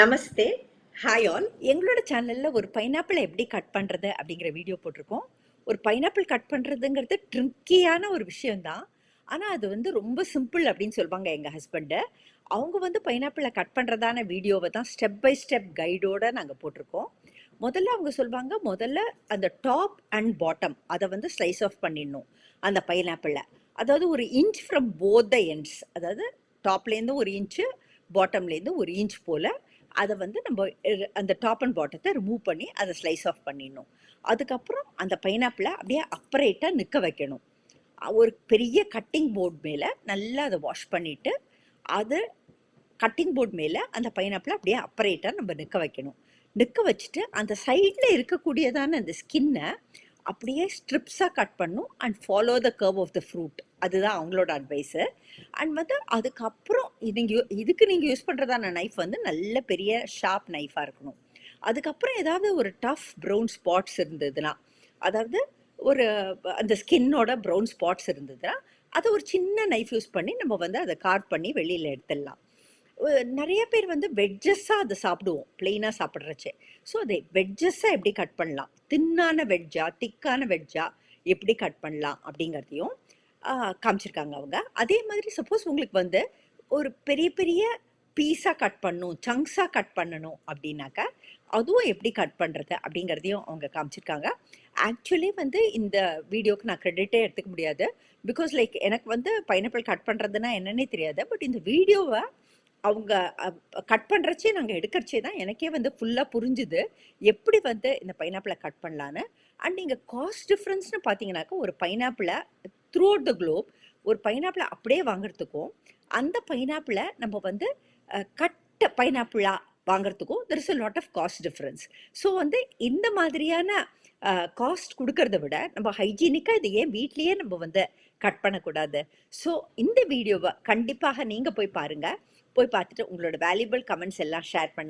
நமஸ்தே. Hi all எங்களோட சேனலில் ஒரு பைனாப்பிளை எப்படி கட் பண்ணுறது அப்படிங்கிற வீடியோ போட்டிருக்கோம். ஒரு பைனாப்பிள் கட் பண்ணுறதுங்கிறது ட்ரிக்கியான ஒரு விஷயம்தான். ஆனால் அது வந்து ரொம்ப சிம்பிள் அப்படின்னு சொல்லுவாங்க எங்கள் ஹஸ்பண்டு அவங்க வந்து பைனாப்பிளை கட் பண்ணுறதான வீடியோவை தான் ஸ்டெப் பை ஸ்டெப் கைடோடு நாங்கள் போட்டிருக்கோம். முதல்ல அவங்க சொல்லுவாங்க முதல்ல அந்த டாப் அண்ட் பாட்டம் அதை வந்து ஸ்லைஸ் ஆஃப் பண்ணிடணும் அந்த பைனாப்பிளில் அதாவது ஒரு inch from both the ends அதாவது டாப்லேருந்து ஒரு இன்ச்சு பாட்டம்லேருந்து ஒரு இன்ச் போல் அதை வந்து நம்ம அந்த டாப் அண்ட் பாட்டத்தை ரிமூவ் பண்ணி அதை ஸ்லைஸ் ஆஃப் பண்ணிடணும். அதுக்கப்புறம் அந்த பைனாப்பிளை அப்படியே அப்ரேட்டாக நிற்க வைக்கணும். ஒரு பெரிய கட்டிங் போர்ட் மேலே நல்லா அதை வாஷ் பண்ணிவிட்டு அது கட்டிங் போர்ட் மேலே அந்த பைனாப்பிளை அப்படியே அப்ரேட்டாக நம்ம நிற்க வைக்கணும். நிற்க வச்சுட்டு அந்த சைடில் இருக்கக்கூடியதான அந்த ஸ்கின்னை அப்படியே ஸ்ட்ரிப்ஸாக கட் பண்ணும் and follow the curve of the fruit அதுதான் அவங்களோட அட்வைஸு அண்ட் வந்து அதுக்கப்புறம் நீங்கள் இதுக்கு நீங்கள் யூஸ் பண்ணுறதான நைஃப் வந்து நல்ல பெரிய ஷார்ப் நைஃபாக இருக்கணும். அதுக்கப்புறம் ஏதாவது ஒரு டஃப் ப்ரௌன் ஸ்பாட்ஸ் இருந்ததுன்னா அதாவது ஒரு அந்த ஸ்கின்னோட ப்ரௌன் ஸ்பாட்ஸ் இருந்ததுன்னா அதை ஒரு சின்ன நைஃப் யூஸ் பண்ணி நம்ம வந்து அதை கார்ட் பண்ணி வெளியில் எடுத்துடலாம். நிறைய பேர் வந்து வெட்ஜஸ்ஸாக அதை சாப்பிடுவோம் பிளெயினாக சாப்பிட்றச்சு. ஸோ அதை வெட்ஜஸ்ஸாக எப்படி கட் பண்ணலாம்? தின்னான வெட்ஜா திக்கான வெட்ஜா எப்படி கட் பண்ணலாம் அப்படிங்கிறதையும் காமிச்சிருக்காங்க அவங்க. அதே மாதிரி சப்போஸ் உங்களுக்கு வந்து ஒரு பெரிய பெரிய பீஸாக கட் பண்ணணும் சங்க்ஸாக கட் பண்ணணும் அப்படின்னாக்கா அதுவும் எப்படி கட் பண்ணுறது அப்படிங்கிறதையும் அவங்க காமிச்சிருக்காங்க. ஆக்சுவலி வந்து இந்த வீடியோக்கு நான் க்ரெடிட்டே எடுத்துக்க முடியாது. பிகாஸ் லைக் எனக்கு வந்து பைனாப்பிள் கட் பண்ணுறதுன்னா என்னன்னே தெரியாது. பட் இந்த வீடியோவை அவங்க கட் பண்ணுறச்சே நாங்கள் எடுக்கிறச்சே தான் எனக்கே வந்து ஃபுல்லாக புரிஞ்சுது. எப்படி வந்து இந்த பைனாப்பிளை கட் பண்ணலான்னு? அண்ட் நீங்கள் காஸ்ட் டிஃப்ரென்ஸ்னு பார்த்தீங்கன்னாக்கா ஒரு பைனாப்பிளை த்ரூ அவுட் த குளோப் ஒரு பைனாப்பிளை அப்படியே வாங்குறதுக்கும் அந்த பைனாப்பிளை நம்ம வந்து கட்ட பைனாப்பிளாக வாங்குறதுக்கும் there is a lot of cost difference so வந்து இந்த மாதிரியான காஸ்ட் கொடுக்கறத விட நம்ம ஹைஜீனிக்காக இதை ஏன் வீட்லேயே நம்ம வந்து கட் பண்ணக்கூடாது? ஸோ இந்த வீடியோவை கண்டிப்பாக நீங்கள் போய் பாருங்கள் போய் பார்த்துட்டு உங்களோட வேல்யூபிள் கமெண்ட்ஸ் எல்லாம் ஷேர் பண்ணுங்கள்